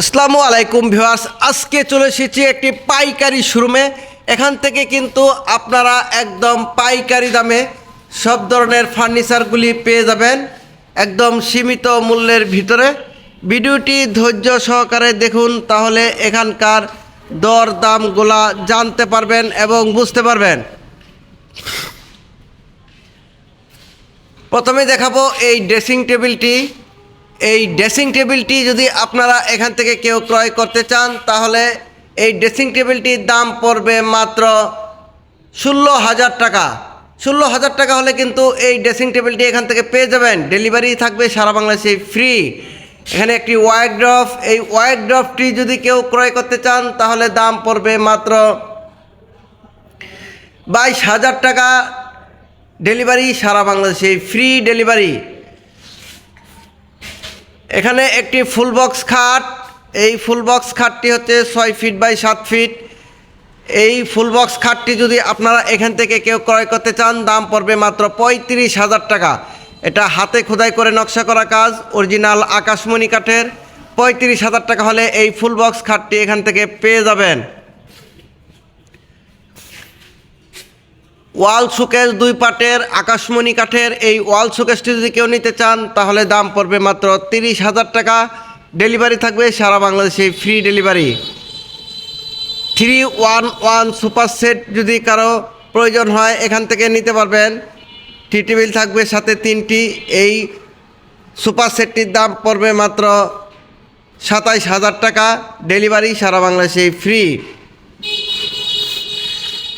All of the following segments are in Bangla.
আসসালামু আলাইকুম ভিউয়ার্স, আজকে চলে এসেছি একটি পাইকারি শোরুমে। এখান থেকে কিন্তু আপনারা একদম পাইকারি দামে সব ধরনের ফার্নিচারগুলি পেয়ে যাবেন, একদম সীমিত মূল্যের ভিতরে। ভিডিওটি ধৈর্য সহকারে দেখুন, তাহলে এখানকার দর দামগুলা জানতে পারবেন এবং বুঝতে পারবেন। প্রথমে দেখাবো এই ড্রেসিং টেবিলটি। এই ড্রেসিং টেবিলটি যদি আপনারা এখান থেকে কেউ ক্রয় করতে চান, তাহলে এই ড্রেসিং টেবিলটির দাম পড়বে মাত্র ষোলো হাজার টাকা। ষোলো হাজার টাকা হলে কিন্তু এই ড্রেসিং টেবিলটি এখান থেকে পেয়ে যাবেন। ডেলিভারি থাকবে সারা বাংলাদেশে ফ্রি। এখানে একটি ওয়াইড ড্রফ এই ওয়াইড ড্রফটি যদি কেউ ক্রয় করতে চান, তাহলে দাম পড়বে মাত্র বাইশ হাজার টাকা। ডেলিভারি সারা বাংলাদেশে ফ্রি ডেলিভারি। এখানে একটি ফুল বক্স খাট। এই ফুল বক্স খাটটি হচ্ছে ছয় ফিট বাই সাত ফিট। এই ফুল বক্স খাটটি যদি আপনারা এখান থেকে কেউ ক্রয় করতে চান, দাম পড়বে মাত্র পঁয়ত্রিশ হাজার টাকা। এটা হাতে খোদাই করে নকশা করা কাজ, অরিজিনাল আকাশমণি কাঠের। পঁয়ত্রিশ হাজার টাকা হলে এই ফুল বক্স খাটটি এখান থেকে পেয়ে যাবেন। ওয়াল শোকেস দুই পাটের আকাশমণি কাঠের এই ওয়াল শোকেসটি যদি কেউ নিতে চান, তাহলে দাম পড়বে মাত্র তিরিশ হাজার টাকা। ডেলিভারি থাকবে সারা বাংলাদেশে free delivery. Three one one super set যদি কারও প্রয়োজন হয়, এখান থেকে নিতে পারবেন। টি টেবিল থাকবে সাথে তিনটি। এই সুপার সেটটির দাম পড়বে মাত্র সাতাইশ হাজার টাকা। ডেলিভারি সারা বাংলাদেশে ফ্রি।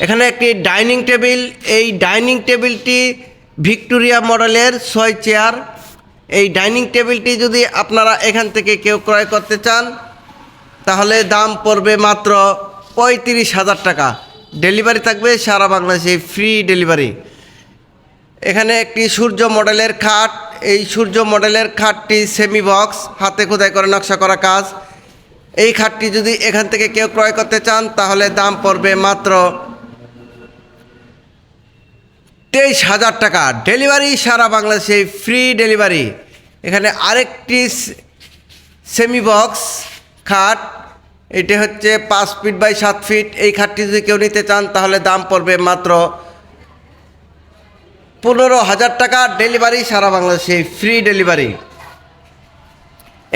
এখানে একটি ডাইনিং টেবিল। এই ডাইনিং টেবিলটি ভিক্টোরিয়া মডেলের ছয় চেয়ার। এই ডাইনিং টেবিলটি যদি আপনারা এখান থেকে কেউ ক্রয় করতে চান, তাহলে দাম পড়বে মাত্র পঁয়ত্রিশ হাজার টাকা। ডেলিভারি থাকবে সারা বাংলাদেশে ফ্রি ডেলিভারি। এখানে একটি সূর্য মডেলের খাট। এই সূর্য মডেলের খাটটি সেমি বক্স হাতে খোদাই করে নকশা করা কাজ। এই খাটটি যদি এখান থেকে কেউ ক্রয় করতে চান, তাহলে দাম পড়বে মাত্র তেইশ হাজার টাকা। ডেলিভারি সারা বাংলাদেশে ফ্রি ডেলিভারি এখানে আরেকটি সেমি বক্স খাট। এটি হচ্ছে পাঁচ ফিট বাই সাত ফিট এই খাটটি যদি কেউ নিতে চান, তাহলে দাম পড়বে মাত্র পনেরো হাজার টাকা। ডেলিভারি সারা বাংলাদেশে ফ্রি ডেলিভারি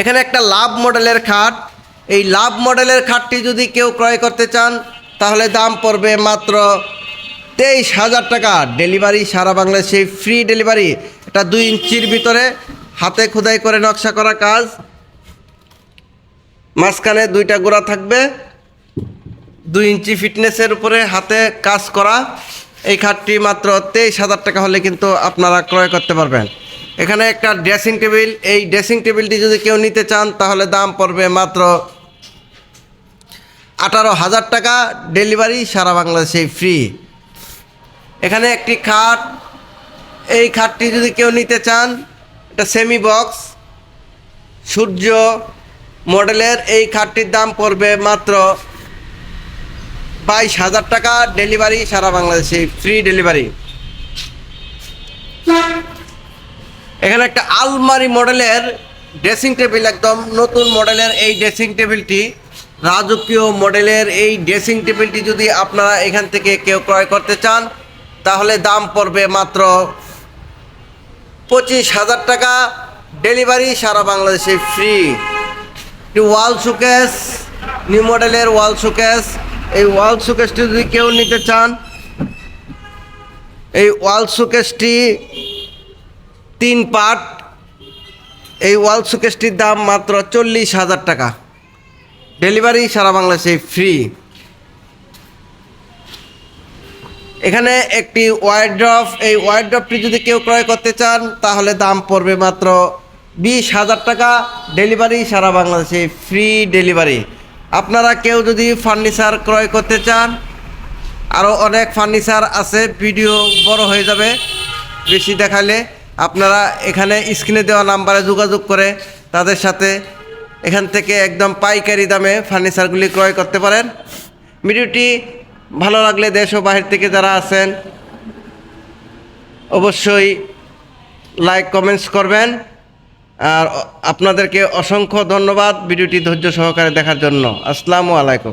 এখানে একটা লাভ মডেলের খাট। এই লাভ মডেলের খাটটি যদি কেউ ক্রয় করতে চান, তাহলে দাম পড়বে মাত্র তেইশ হাজার টাকা ডেলিভারি, সারা বাংলাদেশে ফ্রি ডেলিভারি। এটা দুই ইঞ্চির ভিতরে হাতে খোদাই করে নকশা করা কাজ। মাঝখানে দুইটা গোড়া থাকবে। দুই ইঞ্চি ফিটনেসের উপরে হাতে কাজ করা। এই খাটটি মাত্র তেইশ হাজার টাকা হলে কিন্তু আপনারা ক্রয় করতে পারবেন। এখানে একটা ড্রেসিং টেবিল। এই ড্রেসিং টেবিলটি যদি কেউ নিতে চান, তাহলে দাম পড়বে মাত্র আঠারো হাজার টাকা। ডেলিভারি সারা বাংলাদেশে ফ্রি। এখানে একটি খাট। এই খাটটি যদি কেউ নিতে চান, এটা সেমি বক্স সূর্য মডেলের এই খাটটির দাম পড়বে মাত্র বাইশ হাজার টাকা। ডেলিভারি সারা বাংলাদেশে ফ্রি ডেলিভারি এখানে একটা আলমারি মডেলের ড্রেসিং টেবিল একদম নতুন মডেলের এই ড্রেসিং টেবিলটি রাজকীয় মডেলের এই ড্রেসিং টেবিলটি যদি আপনারা এখান থেকে কেউ ক্রয় করতে চান তাহলে দাম পড়বে মাত্র পঁচিশ হাজার টাকা। ডেলিভারি সারা বাংলাদেশে ফ্রি। ওয়াল শোকেস, নিউ মডেলের ওয়াল শোকেস। এই ওয়াল শোকেসটি যদি কেউ নিতে চান, এই ওয়াল শোকেসটি তিন পার্ট এই ওয়াল শোকেসটির দাম মাত্র চল্লিশ হাজার টাকা। ডেলিভারি সারা বাংলাদেশে ফ্রি। এখানে একটি ওয়াইড্রপ এই ওয়াইড্রপটি যদি কেউ ক্রয় করতে চান, তাহলে দাম পড়বে মাত্র বিশ হাজার টাকা। ডেলিভারি সারা বাংলাদেশে ফ্রি ডেলিভারি আপনারা কেউ যদি ফার্নিচার ক্রয় করতে চান আরও অনেক ফার্নিচার আছে, ভিডিও বড় হয়ে যাবে, বেশি দেখালে। আপনারা এখানে স্ক্রিনে দেওয়া নাম্বারে যোগাযোগ করে তাদের সাথে এখান থেকে একদম পাইকারি দামে ফার্নিচারগুলি ক্রয় করতে পারেন। ভিডিওটি ভালো লাগলে দেশ ও বাহির থেকে যারা আছেন, অবশ্যই লাইক কমেন্টস করবেন। আর আপনাদেরকে অসংখ্য ধন্যবাদ ভিডিওটি ধৈর্য সহকারে দেখার জন্য। আসসালামু আলাইকুম।